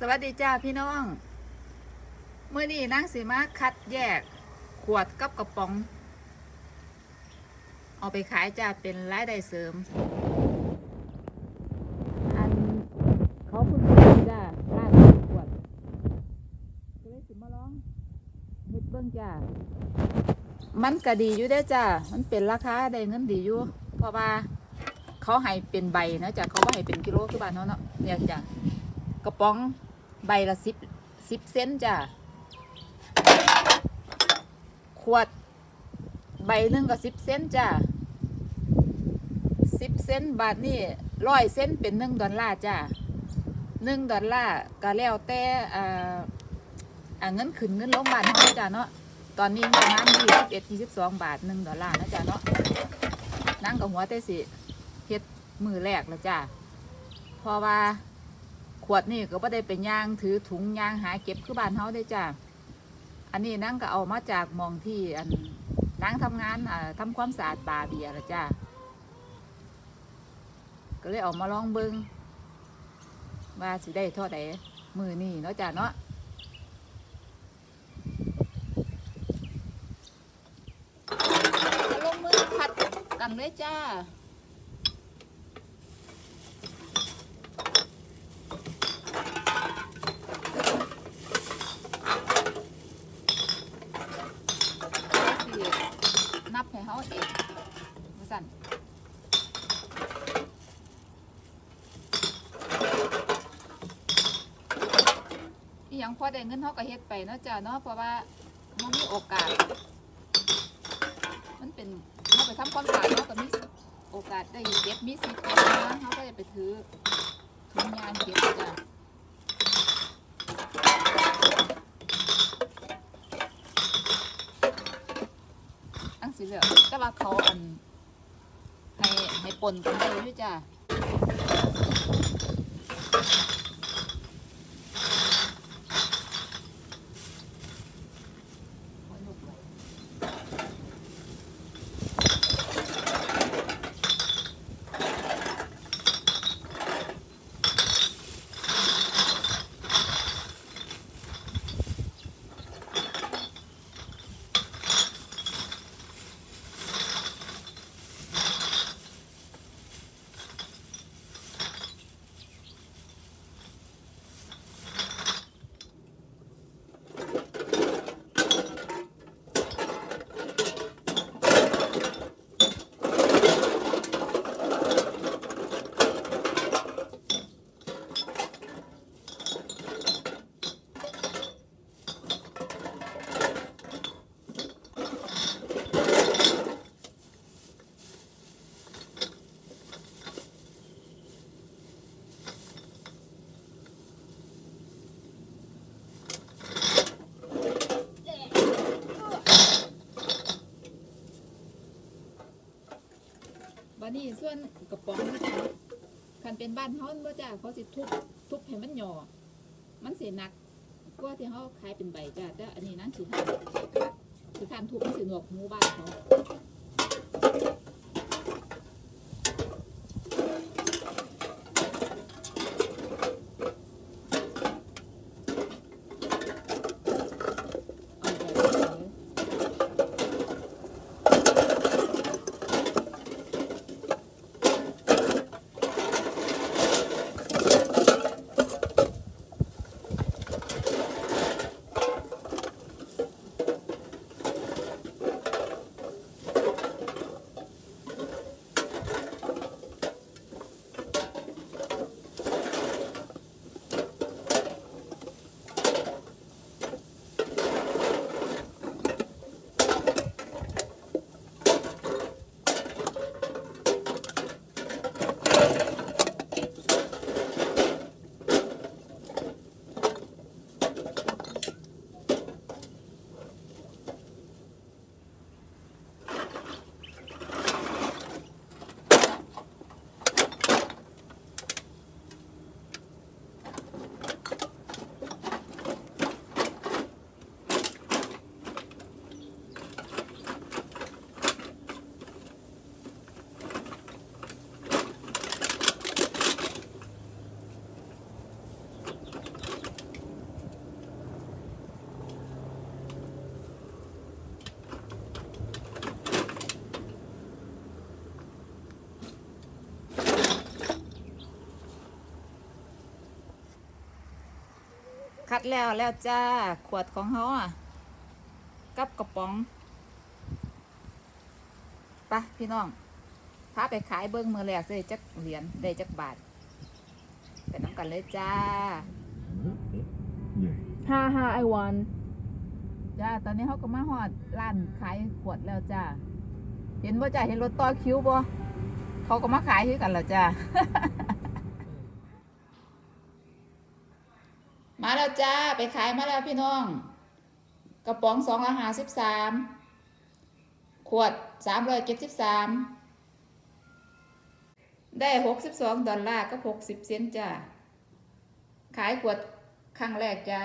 สวัสดีจ้าพี่น้อง เมื่อนี้นางสีมาคัดแยก ขวดกับกระป๋อง เอาไปขายจ้าเป็นรายได้เสริม อันเขาเพิ่งเปิดจ้าร้านขวดก็เลยสิมาลองเฮ็ดเบิ้งจ้า มันก็ดีอยู่เด้อจ้า มันเป็นราคาได้เงินดีอยู่ เพราะว่าเขาให้เป็นใบนะจ้ะเขาว่าให้เป็นกิโลคือบ้านเขาเนาะเนี่ยจ้ะกระป๋อง ใบละสิบสิบเซนจ้ะ ขวด ใบหนึ่งก็สิบเซนจ้ะสิบเซนบาทนี่ร้อยเซนเป็นหนึ่งดอลลาร์จ้ะหนึ่งดอลลาร์ก็แล้วแต่อ่าอ่าเงินขึ้นเงินลงบาทเท่าจ้ะเนาะตอนนี้ประมาณยี่สิบเอ็ดยี่สิบสองบาทหนึ่งดอลลาร์นะจ้ะเนาะนั่งกับหัวแต่สิเฮ็ดมือแรกแล้วจ้ะเพราะว่า ขวดนี่ก็ไม่ได้เป็นยางถือถุงยางหาเก็บคือบ้านเฮาได้จ้ะอันนี้นั่งก็เอามาจากมองที่อันนั่งทำงานอ่าทำความสะอาดปลาเบียละจ้ะก็เลยเอามาลองเบิงว่าสิได้เท่าใดมือนี่เนาะจ้ะเนาะลงมือผัดกันเลยจ้า สินับให้เขาเองมาสั่นอี หยังพอได้เงินเขาก็เฮ็ดไปเนาะจ้ะเนาะเพราะว่ามันมีโอกาส มันเป็นเขาไปทำความสะอาดเขาก็มีโอกาสได้เก็บมีสิทธิ์นะเขาก็จะไปถือถุงยางเก็บจ้ะอังสิเหลือแต่ว่าเขาอันให้ให้ปนกันได้อยู่จ้ะ บันนี้ส่วนกระป๋องนี่จ้ะคันเป็นบ้านเฮาบ่จ้ะเขาสิทุบทุบให้มันหย่อมันเสียหนักกว่าที่เขาขายเป็นใบจ้ะแต่อันนี้นั่นสิทานสิทานทุบมันสิหนวกหมูบ้านเขา คัดแล้วแล้วจ้า ขวดของเขาอะ กับกระป๋องไปะพี่น้องพาไปขายเบิ้งมือแรกได้จักเหรียญได้จักบาทไปน้ำกันเลยจ้า Ha ha, I won. จ้า ตอนนี้เขาก็มาหอดร้านขายขวดแล้วจ้า เห็นว่าจ้าเห็นรถต่อคิวบ่เขาก็มาขายคือกันแล้วจ้า มาแล้วจ้าไปขายมาแล้วพี่น้อง กระป๋องสองละหาสิบสามขวดสามร้อยเจ็ดสิบสามได้หกสิบสองดอลลาร์ก็หกสิบเซนจ้าขายขวดครั้งแรกจ้า